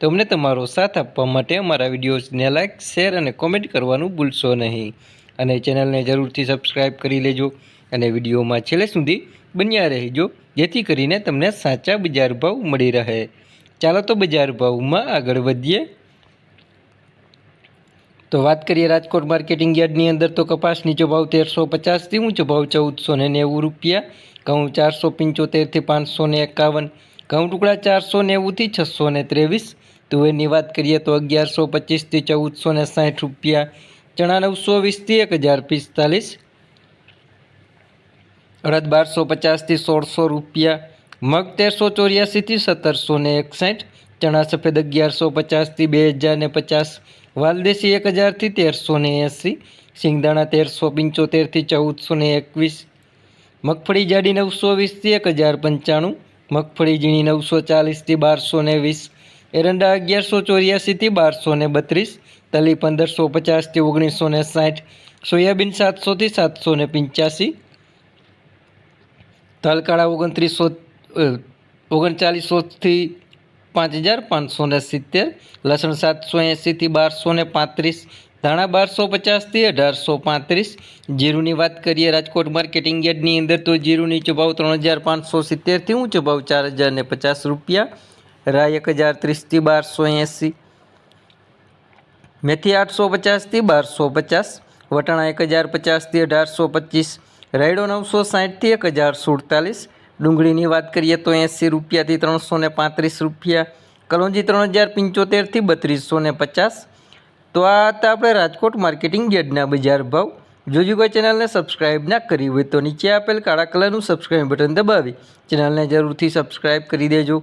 તો અમને તમારો સાથ આપવા માટે અમારા વિડીયોઝને લાઇક શેર અને કોમેન્ટ કરવાનું ભૂલશો નહીં. અને ચેનલને જરૂરથી સબસ્ક્રાઈબ કરી લેજો અને વિડીયોમાં છેલ્લે સુધી બન્યા રહેજો, જેથી કરીને તમને સાચા બજાર ભાવ મળી રહે. ચાલો તો બજાર ભાવમાં આગળ વધીએ. તો વાત કરીએ રાજકોટ માર્કેટિંગ યાર્ડની અંદર તો કપાસ નીચો ભાવ તેરસો પચાસથી ઊંચો ભાવ ચૌદસો ને નેવું રૂપિયા, ઘઉં ચારસો પંચોતેરથી પાંચસો ને એકાવન, ઘઉં ટુકડા ચારસો નેવુંથી છસો ને ત્રેવીસ તુવેરની વાત કરીએ તો અગિયારસો પચીસથી ચૌદસો ને સાઠ રૂપિયા, ચણા નવસો વીસથી એક હજાર પિસ્તાલીસ, અડદ બારસો પચાસથી સોળસો રૂપિયા, મગ તેરસો ચોર્યાસીથી સત્તરસો ને એકસઠ, ચણા સફેદ અગિયારસો પચાસથી બે હજાર ને પચાસ, વાલદેશી એક હજારથી તેરસો ને એંસી, સિંગદાણા તેરસો પંચોતેરથી ચૌદસો ને એકવીસ, મગફળી જાડી નવસો વીસથી એક હજાર પંચાણું, મગફળી ઝીણી નવસો ચાલીસથી બારસો ને વીસ એરંડા અગિયારસો ચોર્યાસીથી બારસો ને બત્રીસ, તલી પંદરસો પચાસથી ઓગણીસો ને સાઠ, સોયાબીન સાતસોથી સાતસો ને પંચ્યાસી, તલકાળા ઓગણત્રીસો ઓગણચાલીસોથી પાંચ હજાર પાંચસો ને સિત્તેર, લસણ સાતસો એંસીથી બારસો ને પાંત્રીસ, ધાણા બારસો પચાસથી અઢારસો પાંત્રીસ, જીરુની વાત કરીએ રાજકોટ માર્કેટિંગ યાર્ડની અંદર તો જીરુની ચભાવ ત્રણ હજાર પાંચસો સિત્તેરથી ઊંચો ભાવ ચાર હજાર ને પચાસ રૂપિયા રાય એક હજાર ત્રીસથી બારસો એંસી. મેથી આઠસો પચાસથી બારસો પચાસ. વટાણા એક હજાર પચાસથી અઢારસો પચીસ. રાયડો નવસો સાઠથી એક હજાર સુડતાલીસ. ડુંગળીની વાત કરીએ તો એંસી રૂપિયાથી ત્રણસો ને પાંત્રીસ રૂપિયા. કલોંજી ત્રણ હજાર પંચોતેરથી બત્રીસો ને પચાસ. તો આ હતા આપણે રાજકોટ માર્કેટિંગ યાર્ડના બજાર ભાવ. જોજુ કોઈ ચેનલને સબસ્ક્રાઇબ ના કરી હોય તો નીચે આપેલ કાળા કલરનું સબસ્ક્રાઇબ બટન દબાવી. ચેનલને જરૂરથી સબસ્ક્રાઇબ કરી દેજો.